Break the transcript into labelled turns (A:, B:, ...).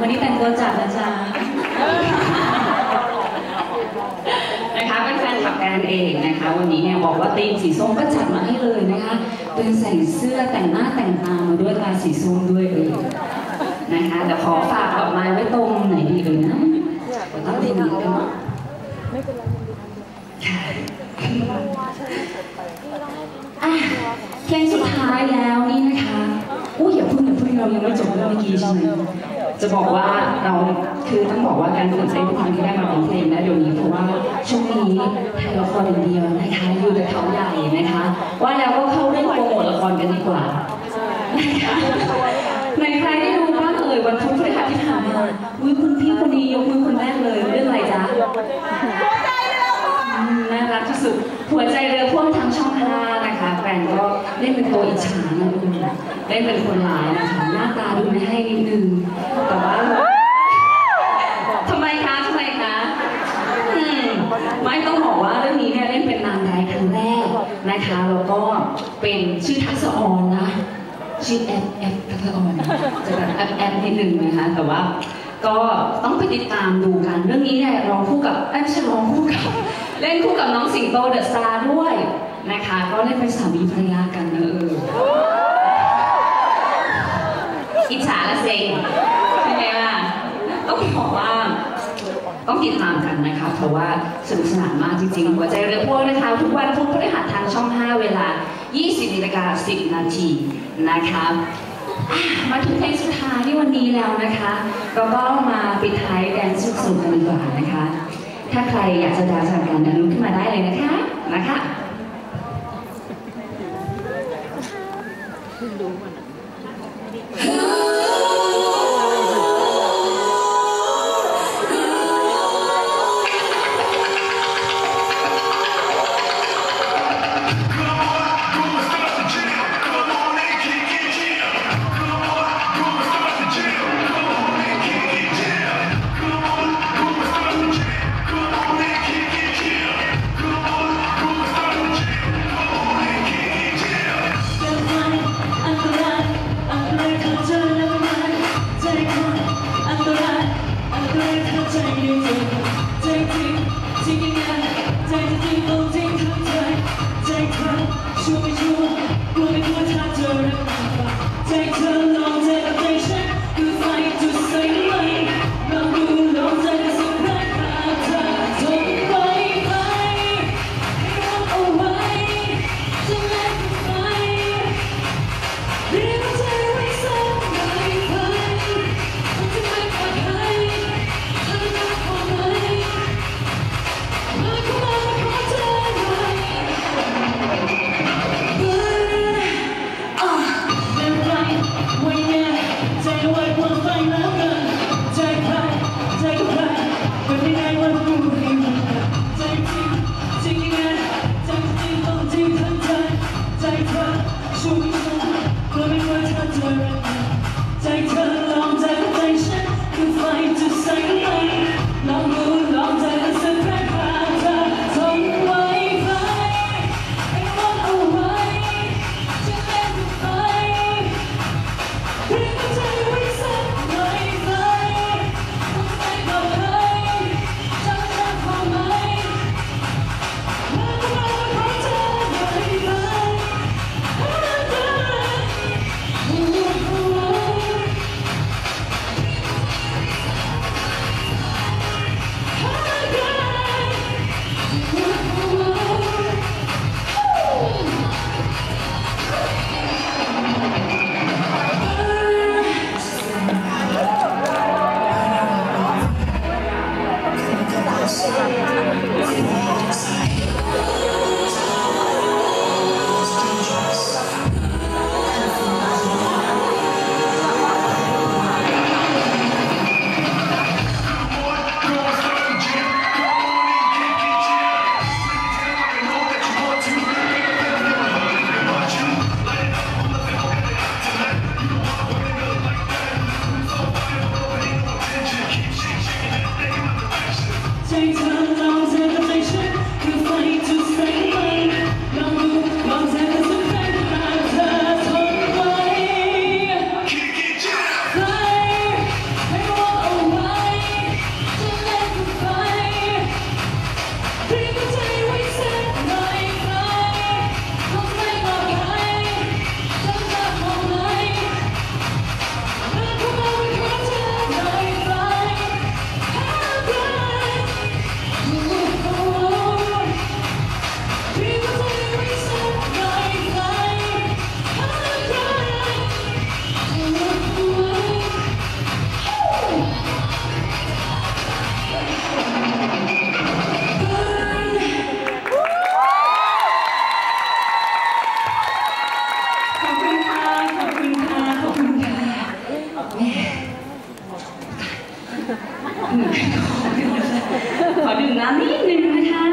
A: วันนี้แต่งตัวจัดนะจ๊ะนะคะเป็นแฟนขับแกรนเองนะคะ วันนี้เนี่ยบอกว่าธีมสีส้มก็จัดมาให้เลยนะคะ เป็นใส่เสื้อแต่งหน้าแต่งตามาด้วยตาสีส้มด้วยเอยนะคะเดี๋ยวขอฝากดอกไม้ไว้ตรงไหนดีเลยนะต้องตรงนี้กันเนาะค่ะอะเพลงสุดท้ายแล้วนี่นะคะอุ้ยอย่าเพิ่งอย่าเพิ่งเรายังไม่จบเรื่องเมื่อกี้ใช่ไหม จะบอกว่าเราคือต้องบอกว่าการตื่นเต้นทุกครั้งที่ได้มาร้องเพลงนะเดี๋ยวนี้เพราะว่าช่วงนี้ถ่ายละครอย่างเดียวนะคะอยู่แต่เขาใหญ่นะคะ ว่าแล้วก็เข้าเรื่องโปรโมทละครกันดีกว่านะคะในใครได้ดูบ้างเอ่ยวันพุธพฤหัสที่ผ่านมาอุ้ยคุณพี่คนนี้ยกมือคนแรกเลยเรื่องอะไรจ๊ะ อืมน่ารักที่สุด หัวใจเรือพ่วงทางช่องห้านะคะแฟนก็เล่นเป็น ตัวอิจฉานะดูเล่นเป็นคนร้ายนะคะหน้าตาดูไม่ให้นิดนึงแต่ว่าทำไมคะทำไมคะไม่ต้องบอกว่าเรื่องนี้เนี่ยเล่นเป็นนางร้ายครั้งแรกนะคะแล้วก็เป็นชื่อทักษะออนนะชื่อแอปแอปทักษะออนจะแบบแอปแอปนิดนึงนะคะแต่ว่าก็ต้องไปติดตามดูกัน เรื่องนี้เนี่ยร้องคู่กับเอ้ยไม่ใช่ร้องคู่กับ เล่นคู่กับน้องสิงโตเดอะสตาร์ด้วย นะคะ ก็เล่นเป็นสามีภรรยากันนะเอออิจฉาละเซ็งใช่ไหมล่ะต้องบอกว่าต้องติดตามกันนะคะ เพราะว่าสนุกสนานมากจริงๆ หัวใจเรือพ่วงนะคะ ทุกวันพุธพฤหัสทางช่อง 5 เวลา 20นาฬิกา10 นาทีนะคะมาถึงเพลงสุดท้ายที่วันนี้แล้วนะคะเราก็มาปิดท้ายแดนซ์สุดๆกันดีกว่านะคะ ถ้าใครอยากจะดาวจากการนั้นลุกขึ้นมาได้เลยนะคะนะคะ
B: ชั
A: ขอดื่มน้ำนิดนึงนะคะ